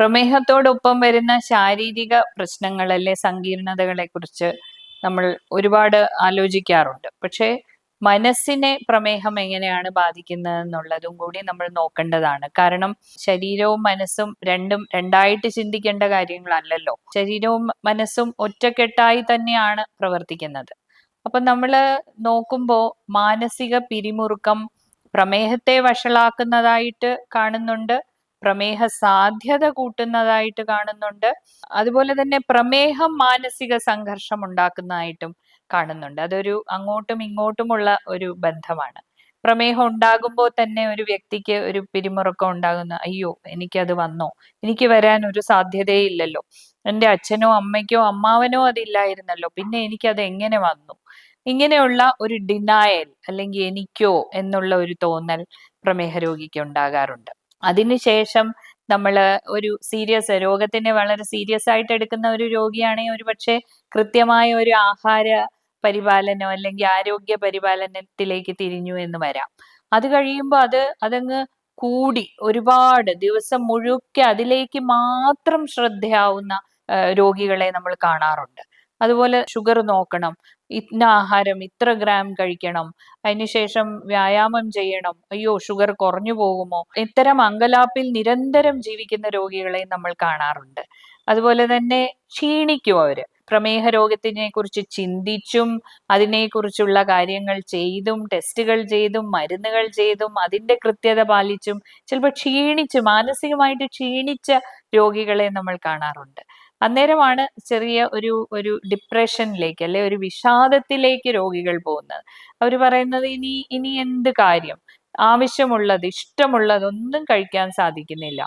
പ്രമേഹത്തോടൊപ്പം വരുന്ന ശാരീരിക പ്രശ്നങ്ങളല്ലെ സങ്കീർണതകളെ കുറിച്ച് നമ്മൾ ഒരുപാട് ആലോചിക്കാറുണ്ട്. പക്ഷേ മനസ്സിനെ പ്രമേഹം എങ്ങനെയാണ് ബാധിക്കുന്നത് എന്നുള്ളതും കൂടി നമ്മൾ നോക്കേണ്ടതാണ്. കാരണം ശരീരവും മനസ്സും രണ്ടും രണ്ടായിട്ട് ചിന്തിക്കേണ്ട കാര്യങ്ങളല്ലല്ലോ. ശരീരവും മനസ്സും ഒറ്റക്കെട്ടായി തന്നെയാണ് പ്രവർത്തിക്കുന്നത്. അപ്പൊ നമ്മൾ നോക്കുമ്പോൾ മാനസിക പിരിമുറുക്കം പ്രമേഹത്തെ വഷളാക്കുന്നതായിട്ട് കാണുന്നുണ്ട്. പ്രമേഹ സാധ്യത കൂട്ടുന്നതായിട്ട് കാണുന്നുണ്ട്. അതുപോലെ തന്നെ പ്രമേഹം മാനസിക സംഘർഷം ഉണ്ടാക്കുന്നതായിട്ടും കാണുന്നുണ്ട്. അതൊരു അങ്ങോട്ടും ഇങ്ങോട്ടുമുള്ള ഒരു ബന്ധമാണ്. പ്രമേഹം ഉണ്ടാകുമ്പോൾ തന്നെ ഒരു വ്യക്തിക്ക് ഒരു പിരിമുറുക്കം ഉണ്ടാകുന്ന അയ്യോ എനിക്കത് വന്നോ? എനിക്ക് വരാൻ ഒരു സാധ്യതയില്ലല്ലോ. എന്റെ അച്ഛനോ അമ്മയ്ക്കോ അമ്മാവനോ അതില്ലായിരുന്നല്ലോ. പിന്നെ എനിക്കത് എങ്ങനെ വന്നു? ഇങ്ങനെയുള്ള ഒരു ഡിനായൽ അല്ലെങ്കിൽ എനിക്കോ എന്നുള്ള ഒരു തോന്നൽ പ്രമേഹ രോഗിക്ക് ഉണ്ടാകാറുണ്ട്. അതിനുശേഷം നമ്മൾ ഒരു സീരിയസ് രോഗത്തിനെ വളരെ സീരിയസ് ആയിട്ട് എടുക്കുന്ന ഒരു രോഗിയാണെങ്കിൽ ഒരു പക്ഷേ കൃത്യമായ ഒരു ആഹാര പരിപാലനം അല്ലെങ്കിൽ ആരോഗ്യ പരിപാലനത്തിലേക്ക് തിരിഞ്ഞു എന്ന് വരാം. അത് കഴിയുമ്പോൾ അത് അതങ്ങ് കൂടി ഒരുപാട് ദിവസം മുഴുക്കെ അതിലേക്ക് മാത്രം ശ്രദ്ധയാവുന്ന രോഗികളെ നമ്മൾ കാണാറുണ്ട്. അതുപോലെ ഷുഗർ നോക്കണം ഇന്ന ആഹാരം ഇത്ര ഗ്രാം കഴിക്കണം അതിനുശേഷം വ്യായാമം ചെയ്യണം അയ്യോ ഷുഗർ കുറഞ്ഞു പോകുമോ? ഇത്തരം അങ്കലാപ്പിൽ നിരന്തരം ജീവിക്കുന്ന രോഗികളെ നമ്മൾ കാണാറുണ്ട്. അതുപോലെ തന്നെ ക്ഷീണിക്കും അവർ. പ്രമേഹ രോഗത്തിനെ കുറിച്ച് ചിന്തിച്ചും അതിനെക്കുറിച്ചുള്ള കാര്യങ്ങൾ ചെയ്തും ടെസ്റ്റുകൾ ചെയ്തും മരുന്നുകൾ ചെയ്തും അതിന്റെ കൃത്യത പാലിച്ചും ചിലപ്പോൾ ക്ഷീണിച്ച് മാനസികമായിട്ട് ക്ഷീണിച്ച രോഗികളെ നമ്മൾ കാണാറുണ്ട്. അന്നേരമാണ് ചെറിയ ഒരു ഒരു ഡിപ്രഷനിലേക്ക് അല്ലെ ഒരു വിഷാദത്തിലേക്ക് രോഗികൾ പോകുന്നത്. അവർ പറയുന്നത് ഇനി ഇനി എന്ത് കാര്യം? ആവശ്യമുള്ളത് ഇഷ്ടമുള്ളത് ഒന്നും കഴിക്കാൻ സാധിക്കുന്നില്ല.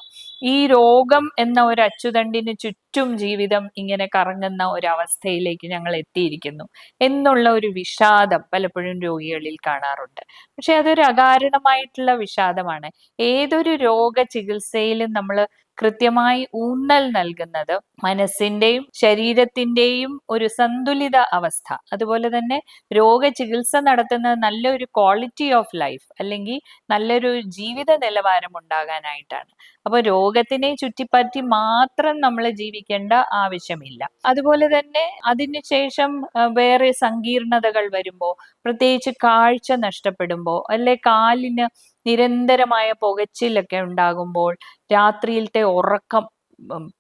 ഈ രോഗം എന്ന ഒരു അച്ചുതണ്ടിന് ചുറ്റും ജീവിതം ഇങ്ങനെ കറങ്ങുന്ന ഒരവസ്ഥയിലേക്ക് ഞങ്ങൾ എത്തിയിരിക്കുന്നു എന്നുള്ള ഒരു വിഷാദം പലപ്പോഴും രോഗികളിൽ കാണാറുണ്ട്. പക്ഷെ അതൊരു അകാരണമായിട്ടുള്ള വിഷാദമാണ്. ഏതൊരു രോഗ ചികിത്സയിലും നമ്മൾ കൃത്യമായി ഊന്നൽ നൽകുന്നത് മനസ്സിന്റെയും ശരീരത്തിന്റെയും ഒരു സന്തുലിത അവസ്ഥ. അതുപോലെ തന്നെ രോഗചികിത്സ നടത്തുന്നത് നല്ലൊരു ക്വാളിറ്റി ഓഫ് ലൈഫ് അല്ലെങ്കിൽ നല്ലൊരു ജീവിത നിലവാരം ഉണ്ടാകാനായിട്ടാണ്. അപ്പൊ രോഗത്തിനെ ചുറ്റിപ്പറ്റി മാത്രം നമ്മൾ ജീവിക്കേണ്ട ആവശ്യമില്ല. അതുപോലെ തന്നെ അതിനുശേഷം വേറെ സങ്കീർണതകൾ വരുമ്പോൾ പ്രത്യേകിച്ച് കാഴ്ച നഷ്ടപ്പെടുമ്പോൾ അല്ലെ കാലിന് നിരന്തരമായ പുകച്ചിലൊക്കെ ഉണ്ടാകുമ്പോൾ രാത്രിയിലത്തെ ഉറക്കം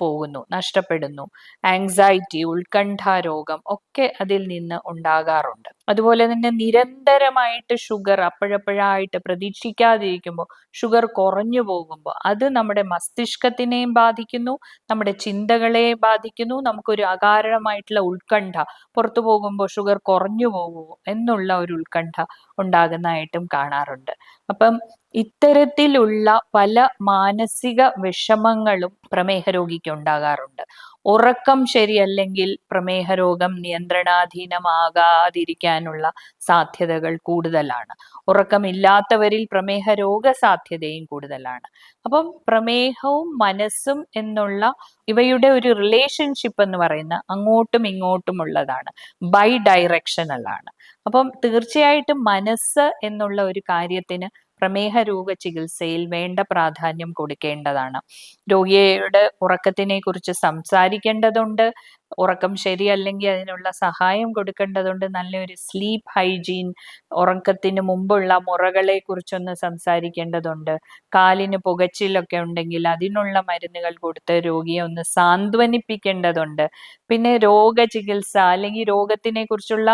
പോകുന്നു നഷ്ടപ്പെടുന്നു. ആങ്സൈറ്റി ഉത്കണ്ഠ രോഗം ഒക്കെ അതിൽ നിന്ന് ഉണ്ടാകാറുണ്ട്. അതുപോലെ തന്നെ നിരന്തരമായിട്ട് ഷുഗർ അപ്പോഴപ്പോഴായിട്ട് പ്രതീക്ഷിക്കാതിരിക്കുമ്പോൾ ഷുഗർ കുറഞ്ഞു പോകുമ്പോൾ അത് നമ്മുടെ മസ്തിഷ്കത്തിനെയും ബാധിക്കുന്നു നമ്മുടെ ചിന്തകളെ ബാധിക്കുന്നു നമുക്കൊരു അകാരണമായിട്ടുള്ള ഉത്കണ്ഠ പുറത്തു പോകുമ്പോൾ ഷുഗർ കുറഞ്ഞു പോകുമോ എന്നുള്ള ഒരു ഉത്കണ്ഠ ഉണ്ടാകുന്നതായിട്ടും കാണാറുണ്ട്. അപ്പം ഇത്തരത്തിലുള്ള പല മാനസിക വിഷമങ്ങളും പ്രമേഹ രോഗിക്ക് ഉണ്ടാകാറുണ്ട്. ഉറക്കം ശരിയല്ലെങ്കിൽ പ്രമേഹ രോഗം നിയന്ത്രണാധീനമാകാതിരിക്കാനുള്ള സാധ്യതകൾ കൂടുതലാണ്. ഉറക്കമില്ലാത്തവരിൽ പ്രമേഹ രോഗ സാധ്യതയും കൂടുതലാണ്. അപ്പം പ്രമേഹവും മനസ്സും എന്നുള്ള ഇവയുടെ ഒരു റിലേഷൻഷിപ്പ് എന്ന് പറയുന്ന അങ്ങോട്ടും ഇങ്ങോട്ടും ഉള്ളതാണ്. ബൈ ഡയറക്ഷനലാണ് അപ്പം തീർച്ചയായിട്ടും മനസ്സ് എന്നുള്ള ഒരു കാര്യത്തിന് പ്രമേഹ രോഗ ചികിത്സയിൽ വേണ്ട പ്രാധാന്യം കൊടുക്കേണ്ടതാണ്. രോഗിയുടെ ഉറക്കത്തിനെ കുറിച്ച് സംസാരിക്കേണ്ടതുണ്ട്. ഉറക്കം ശരിയല്ലെങ്കിൽ അതിനുള്ള സഹായം കൊടുക്കേണ്ടതുണ്ട്. നല്ലൊരു സ്ലീപ്പ് ഹൈജീൻ ഉറക്കത്തിന് മുമ്പുള്ള മുറകളെ കുറിച്ചൊന്ന് സംസാരിക്കേണ്ടതുണ്ട്. കാലിന് പുകച്ചിലൊക്കെ ഉണ്ടെങ്കിൽ അതിനുള്ള മരുന്നുകൾ കൊടുത്ത് രോഗിയെ ഒന്ന് സാന്ത്വനിപ്പിക്കേണ്ടതുണ്ട്. പിന്നെ രോഗ ചികിത്സ അല്ലെങ്കിൽ രോഗത്തിനെ കുറിച്ചുള്ള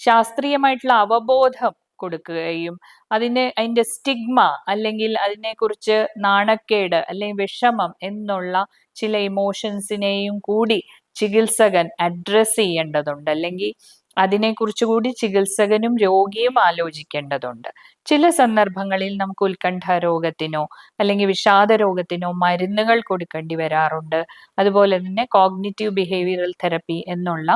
ശാസ്ത്രീയമായിട്ടുള്ള അവബോധം കൊടുക്കുകയും അതിനെ അതിന്റെ സ്റ്റിഗ്മ അല്ലെങ്കിൽ അതിനെക്കുറിച്ച് നാണക്കേട് അല്ലെങ്കിൽ വിഷമം എന്നുള്ള ചില ഇമോഷൻസിനെയും കൂടി ചികിത്സകൻ അഡ്രസ് ചെയ്യേണ്ടതുണ്ട്. അല്ലെങ്കിൽ അതിനെക്കുറിച്ച് കൂടി ചികിത്സകനും രോഗിയും ആലോചിക്കേണ്ടതുണ്ട്. ചില സന്ദർഭങ്ങളിൽ നമുക്ക് ഉത്കണ്ഠ രോഗത്തിനോ അല്ലെങ്കിൽ വിഷാദ രോഗത്തിനോ മരുന്നുകൾ കൊടുക്കേണ്ടി വരാറുണ്ട്. അതുപോലെ തന്നെ കോഗ്നിറ്റീവ് ബിഹേവിയറൽ തെറപ്പി എന്നുള്ള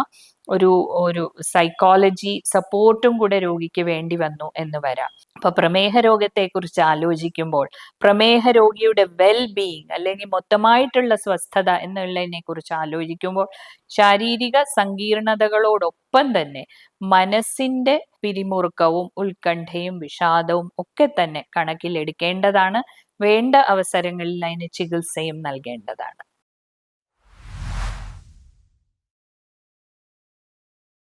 ഒരു ഒരു സൈക്കോളജി സപ്പോർട്ടും കൂടെ രോഗിക്ക് വേണ്ടി വന്നു എന്ന് വരാം. അപ്പൊ പ്രമേഹ രോഗത്തെ കുറിച്ച് ആലോചിക്കുമ്പോൾ പ്രമേഹ രോഗിയുടെ വെൽ ബീയിങ് അല്ലെങ്കിൽ മൊത്തമായിട്ടുള്ള സ്വസ്ഥത എന്നുള്ളതിനെ കുറിച്ച് ആലോചിക്കുമ്പോൾ ശാരീരിക സങ്കീർണതകളോടൊപ്പം തന്നെ മനസ്സിന്റെ പിരിമുറുക്കവും ഉത്കണ്ഠയും വിഷാദവും ഒക്കെ തന്നെ കണക്കിലെടുക്കേണ്ടതാണ്. വേണ്ട അവസരങ്ങളിൽ അതിന് ചികിത്സയും നൽകേണ്ടതാണ്.